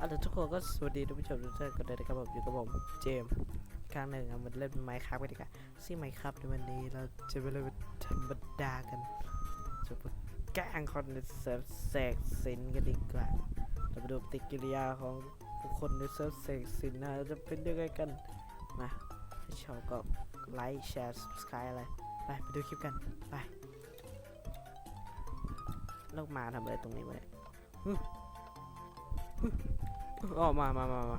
อะเดี๋ยวทุกคนก็สวัสดีท่านผู้ชมทุกท่านกันเลยนะครับผมอยู่กับผมเจมกครั้งหนึ่งอะมันเล่นไมค์ครับกันดีกว่าซึ่งไมค์ครับในวันนี้เราจะไปเล่นธรรมดากันจะไปแกล้งคนในเซิร์ฟแสกสินกันดีกว่าเราไปดูปฏิกิริยาของบุคคลในเซิร์ฟแสกสินนะจะเป็นยังไงกันมาถ้าชอบก็ไลค์แชร์ subscribe อะไรไปไปดูคลิปกันไปลูกมาทำอะไรตรงนี้วะเนี่ย ออกมามามามา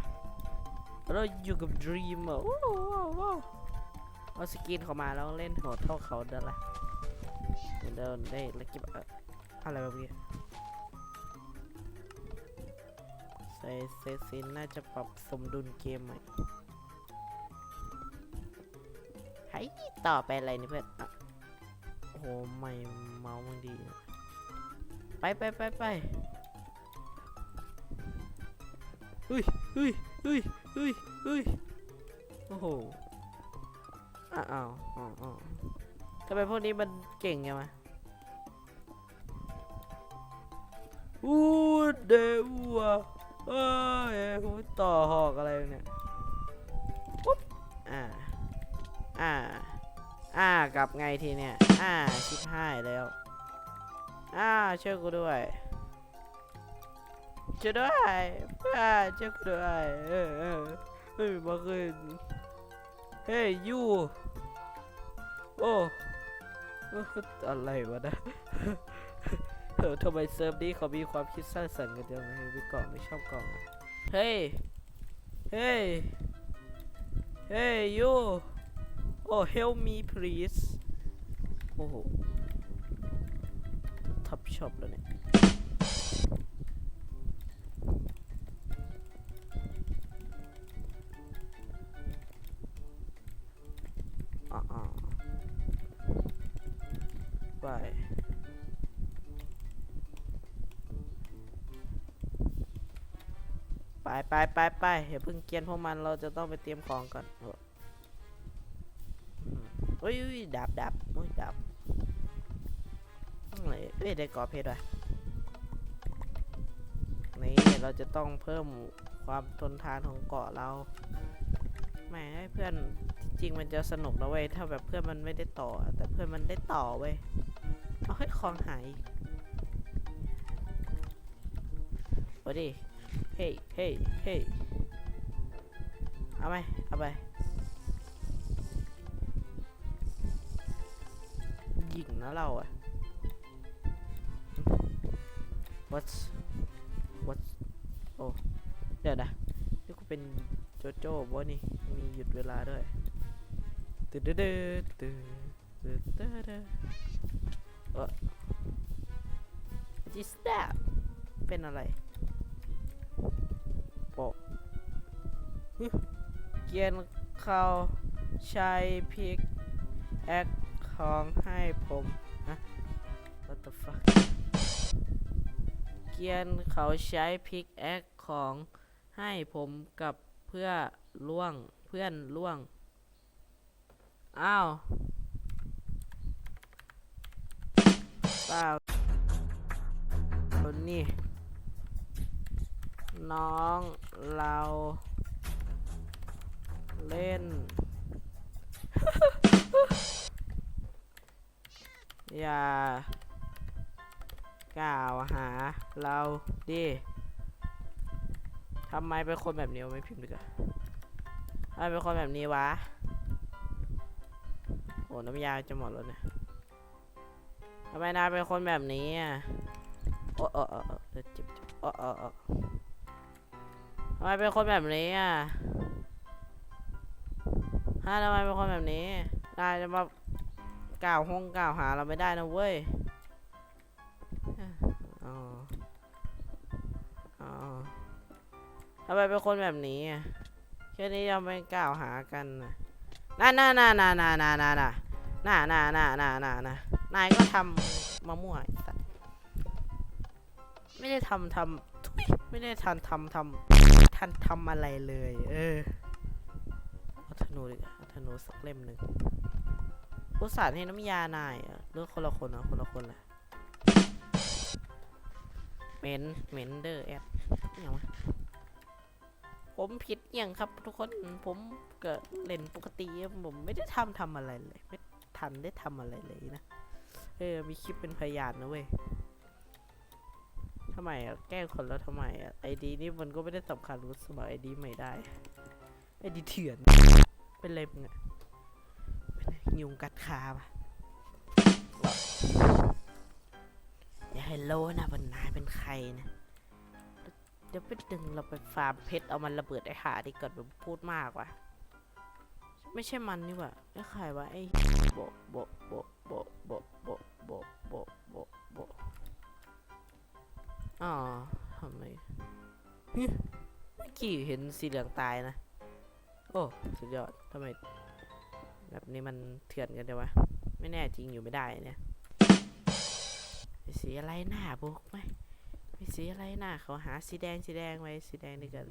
เราอยู่กับ Dream อะว้าวว้าวเอาสกินเขามาแล้วเล่นโหดเท่าเขาเดินละเดินได้แล้วเก็บอะไรแบบนี้ใส่เซซินน่าจะปรับสมดุลเกมใหม่ไห้ต่อไปอะไรนี่เพื่อนอะโอ้โหไม่เมาส์มึงดี ไปไปไปไป เฮ้ยเฮ้ยเฮ้ยเฮ้ยเฮ้ยโอ้โหอ้าวอ้าวอ้าวอ้าวทำไมพวกนี้มันเก่งไงวะอู้เดวัวเอ้ยกูต่อหอกอะไรเนี่ยปุ๊บอ่าอ่าอ่ากลับไงทีเนี่ย อ่าชิบหายแล้ว อ่าช่วยกูด้วย ช่วยด้วยเพื่อนช่วยด้วยเออเออเฮ้ยมาคืนเฮ้ยยูโอ้อะไรวะนะเออทำไมเซิร์ฟนี้เขามีความคิดสร้างสรรค์กันจังเลยมีกล่องไม่ชอบกล่องเฮ้ยเฮ้ยเฮ้ยยูโอ้ help me please โอ้โหทับช็อปแล้วเนี่ย ไปไปไปไปอย่าเพิ่งเกียนพวกมันเราจะต้องไปเตรียมของก่อนเฮ้ยดาบดาบอุ้ยดาบองเอ้ยได้กรอเพชรว่ะนี่เราจะต้องเพิ่มความทนทานของเกาะเราแหมเพื่อนจริงมันจะสนุกนะเว้ยถ้าแบบเพื่อนมันไม่ได้ต่อ แต่เพื่อนมันได้ต่อเว้ยเอาให้ของหายอีกโอ้ดิ เฮ้ยเฮ้ยเฮ้ยเอาไหมเอาไปยิงนะเราอะ what what โอ้เดี๋ยวนะนี่กูเป็นโจโจ้บ่นี่ มีหยุดเวลาด้วยเดตึ๊ดตึ๊ดตึ๊ดตึ๊ดตึ๊ดตึ๊ดเออ What is that เป็นอะไร เกียนเขาใช้พิกแอคของให้ผมฮะ What the fuck เกียนเขาใช้พิกแอคของให้ผมกับเพื่อล่วงเพื่อนล่วง อ้าวเปล่านี่ น้องเรา เล่น อย่ากล่าวหาเราดิทำไมเป็นคนแบบนี้วะไม่พิมพ์ดีกว่าทำไมเป็นคนแบบนี้วะ โอ้น้ำยาจะหมดแล้วเนี่ยทำไมนายเป็นคนแบบนี้อะโอ้โอ้โอ้โอ้เจ็บเจ็บโอ้โอ้โอ้ทำไมเป็นคนแบบนี้อะ ฮะทำไมเป็นคนแบบนี้นายจะมากล่าวห้องกล่าวหาเราไม่ได้นะเว้ยอ๋ออ๋อทำไมเป็นคนแบบนี้แค่นี้ยังไม่กล่าวหากันนะน่าน่าน่าน่าน่าน่าน่าน่าน่าน่าน่าน่าน่าน่านายก็ทำมะม่วงไอ้สัตว์ไม่ได้ทำทำทุยไม่ได้ทันทำทำทันทำอะไรเลย เออเอาธนูดิเอา นูสักเล่มหนึ่งอุตส่าห์ให้น้ำยานายอะเลือกคนละคนนะคนละคนแหละเหม็นเหม็นเด้อแอดอย่างวะผมผิดอย่างครับทุกคนผมเก็เล่นปกติผมไม่ได้ทำทำอะไรเลย ไม่ทันได้ทำอะไรเลยนะ เออ มีคลิปเป็นพยานนะเว้ยทำไมอะแก้คนแล้วทำไมอะไอดีนี่มันก็ไม่ได้สำคัญรู้สมัครไอดีใหม่ได้ไอดีเถื่อน เป็นไรมึงอะเป็นยุงกัดขาปะอย่าให้โลนะบนนายเป็นใครนะเดี๋ยวไปดึงเราไปฟาร์มเพชรเอามันระเบิดไอ้หาดีก่อนแบบพูดมากว่ะ ไม่ใช่มันนี่ว่าไอ้ใครวะไอ้โบโบโบโบโบโบโบโบโบโบอ๋อทำไมเมื่อกี้เห็นสีเหลืองตายนะ โอ้ สุดยอดทำไม แบบนี้มันเถื่อนกันจังวะ ไม่แน่จริงอยู่ไม่ได้เนี่ยสีอะไรหน้าบุกไหมมีสีอะไรหนะเขาหาสีแดงสีแดงไว้สีแดงนี่กัน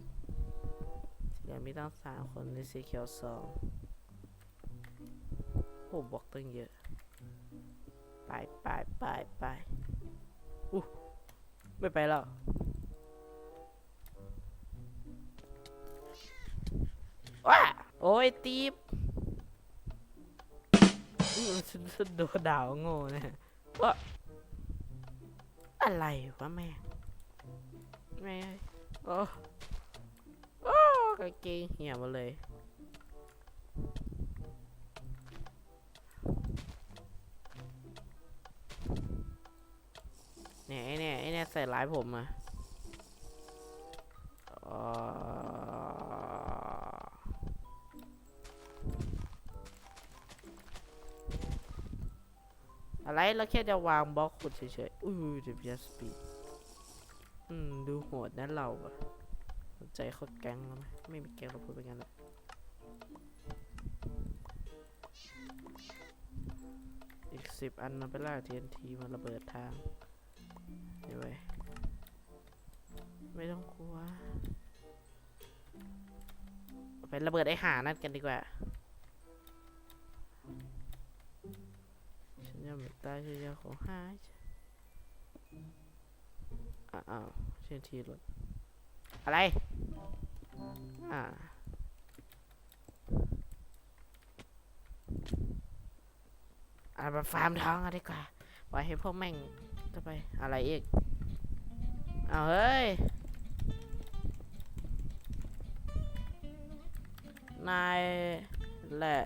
สีแดงมีตั้งสามคนในสีเขียวสองโอ้บอกตั้งเยอะ ไปไปไปไปอู้ไม่ไปแล้ว ว้าโอ้ยตีบฉันโดนด่าวโง่เนะว่าอะไรวะแม่ไม่โอ้โอ้กางเกงเหี่ยมาเลยเนี่ยไอเนี่ยไอเนี่ยใส่ร้ายผมอะอ๋อ อะไรเราแค่จะวางบล็อกขุดเฉยๆอุ้ยเดี๋ยวจะสปีดอืมดูโหดนะเราอะใจเขาแก๊งแล้วไหมไม่มีแก๊งเราพูดไปงั้นแหละอีกสิบอันมาไปล่า TNT มาระเบิดทางเดี๋ยวไว้ไม่ต้องกลัวเอาไประเบิดไอ้หานั่นกันดีกว่า ยังไม่ตายฉันยังของหายอะอ้าวเชียนทีรถอะไร อ่าอ่ามาฟาร์มทองกันดีกว่าปล่อยให้พวกแม่งจะไปอะไรอีก เอาเฮ้ย นายแหละ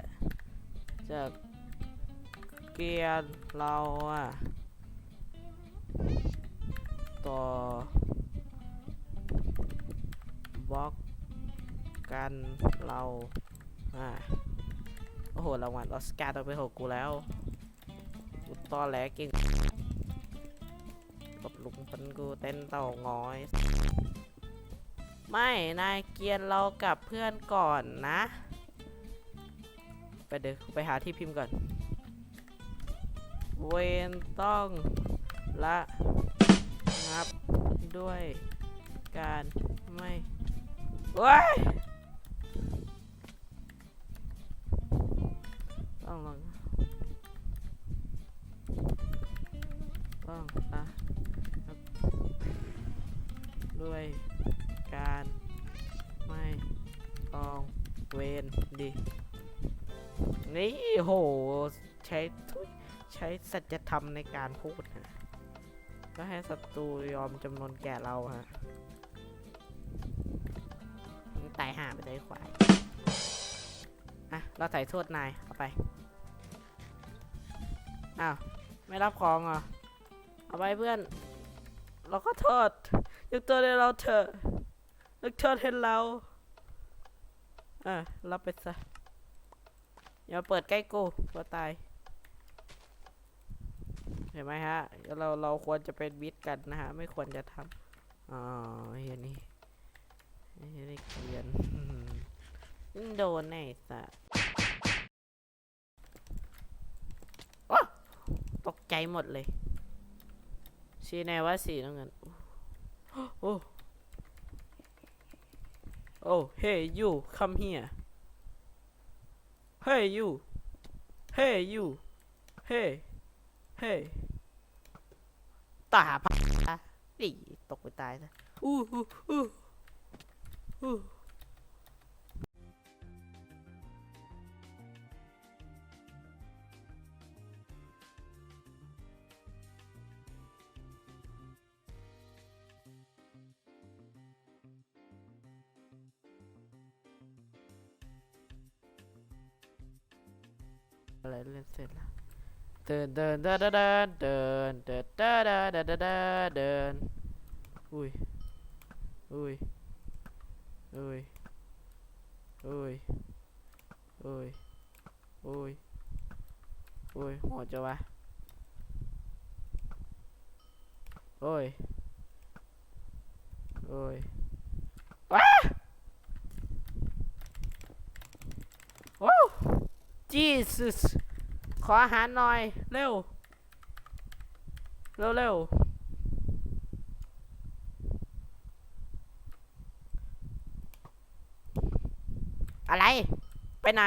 จะ เกลียนเราอะต่อบล็อกกันเราอ่าโอ้โหรางวัลออสการ์ต้องไปหกกูแล้วกูตอแหลเก่งกบลุงปันกูเต้นเต่างอย ไม่ นายเกียนเรากับเพื่อนก่อนนะ ไปเดี๋ยวไปหาที่พิมพ์ก่อน เวนต้องละงับด้วยการไม่โอ้ยต้องลงต้องละด้วยการไม่กองเวนดินี่โหใช้ทุย ใช้สัจธรรมในการพูดนะก็ให้ศัตรูยอมจำนวนแก่เราฮะตายห่าไปเลยควายอะเราใส่โทษนายเอาไป อ้าว ไม่รับของเหรอ เอาไปเพื่อน เราก็โทษยกตัวในเราเถอะยกโทษให้เราอะรับไปซะอย่าเปิดใกล้กูกลัวตาย เห็นไหมฮะ เราเราควรจะเป็นมิตรกันนะฮะ ไม่ควรจะทำอ๋อเฮียนี่เฮียนี่เกลียนโดนแน่สัสโอ๊ะตกใจหมดเลยสีไหนว่าสีน้ำเงิน โอ้ โอ้ hey you come here Hey you Hey เฮ้ยตาพัะนี่ตกไปตายนะอ้อู้อู้อู้อะไรเล่นเสร็จแล้ว Dun dun da da da dun da da da da da da dun. Ui. Ui. Ui. Ui. Ui. Ui. Ui, một cho ba. Ôi. Ôi. Quá. Wow. Jesus. ขออาหารหน่อย เร็ว เร็วเร็วอะไร ไปไหน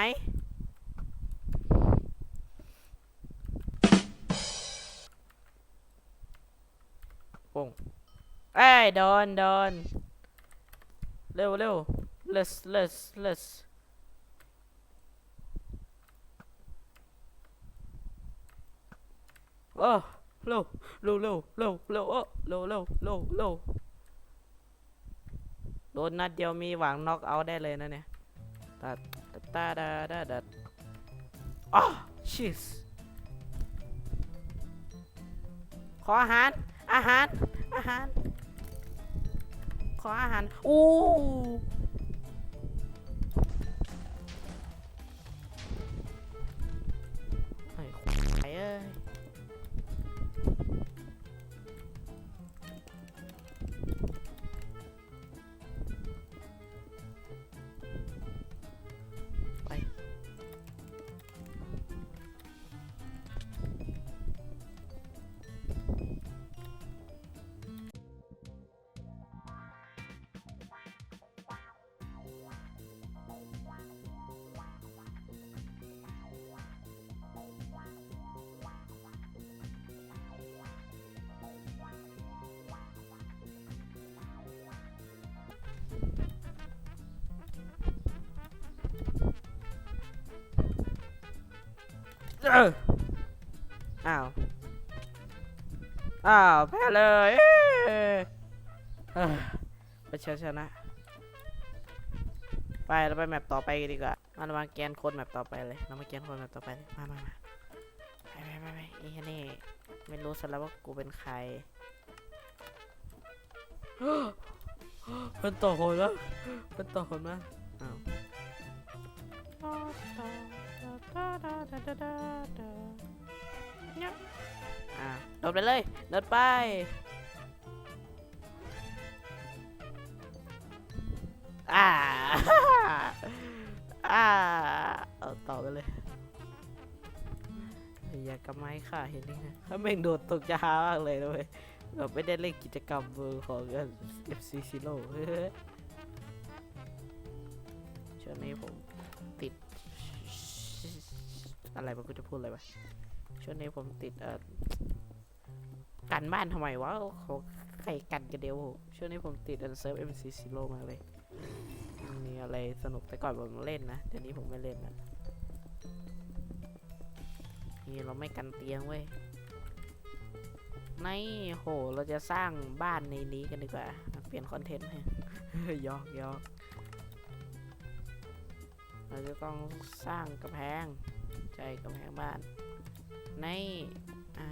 ปุ้งเอ้ยโดนโดนเร็วเร็ว let's let's let's เออเร็วเร็วเร็วเร็วเร็วเออเร็วเร็วเร็วเร็วโดนนัดเดียวมีหวังน็อกเอาได้เลยนะเนี่ยตาตาตาดาดาดาอ๋อชิสขออาหาร อาหาร อาหาร ขออาหาร อู้ อ้าว อ้าวแพ้เลยเอ้ยเอ้ยไปเชียชนะ ไปเราไปแมปต่อไปกันดีกว่า มาเรามาแกนคนแมปต่อไปเลย เรามาแกนคนแมปต่อไปเลยมามามาไปไปไปไปไอ้แค่นี่ไม่รู้ซะแล้วว่ากูเป็นใครเป็นต่อโหดแล้วเป็นต่อโหดมากอ้าว อะโดดไปเลยโดดไปอ่าอ่าเอาต่อไปเลยอยากกับไม้ค่ะเห็นนี่นะถ้าแม่งโดดตกจะฮามากเลยนะเว้ยแบบไม่ได้เล่นกิจกรรมเบอร์ของ FC Zero เฮ้ยช่วงนี้ผม อะไรมันก็จะพูดอะไรวะช่วงนี้ผมติดเอ่อกันบ้านทำไมวะเขาใครกันกันเดียวช่วงนี้ผมติดอันเซิร์ฟ MC Zero มากเลยมีอะไรสนุกแต่ก่อนผมเล่นนะเดี๋ยวนี้ผมไม่เล่นนะนี่เราไม่กันเตียงเว้ยในโหเราจะสร้างบ้านในนี้กันดีกว่า เปลี่ยนคอนเทนต์ให้ยอกยอกเราจะต้องสร้างกระแพง ใจกำแพงบ้าน ในอ่า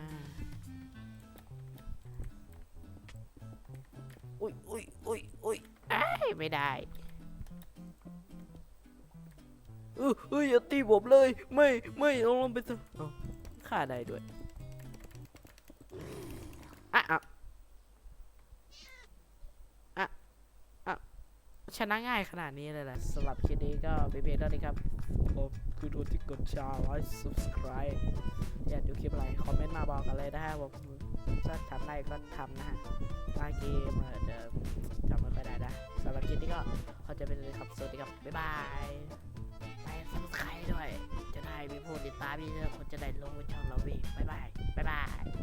อุ้ยอุ้ยอุ้ยอุ้ยอ้ายไม่ได้เออเอ้ยอย่าตีผมเลย ไม่ไม่ลงลงไปซะเอาฆ่าได้ด้วยอะอะอะอะชนะง่ายขนาดนี้เลยแหละสำหรับคลิปนี้ก็เบเบแล้วนะครับ ผมคือดูที่กดแชร์ไลค์ subscribe อยากดูคลิปอะไร คอมเมนต์มาบอกกันเลยนะฮะผมถ้าทำได้ก็ทำนะฮะบางเกมอาจจะจำไม่ค่อยได้นะสำหรับคลิปนี้ก็ขอจะเป็นเลยครับ สวัสดีครับ บ๊ายบายไป subscribe ด้วย จะได้มีผู้ติดตามเยอะคนจะได้ลงช่องเราวิ่งบ๊ายบาย บ๊ายบาย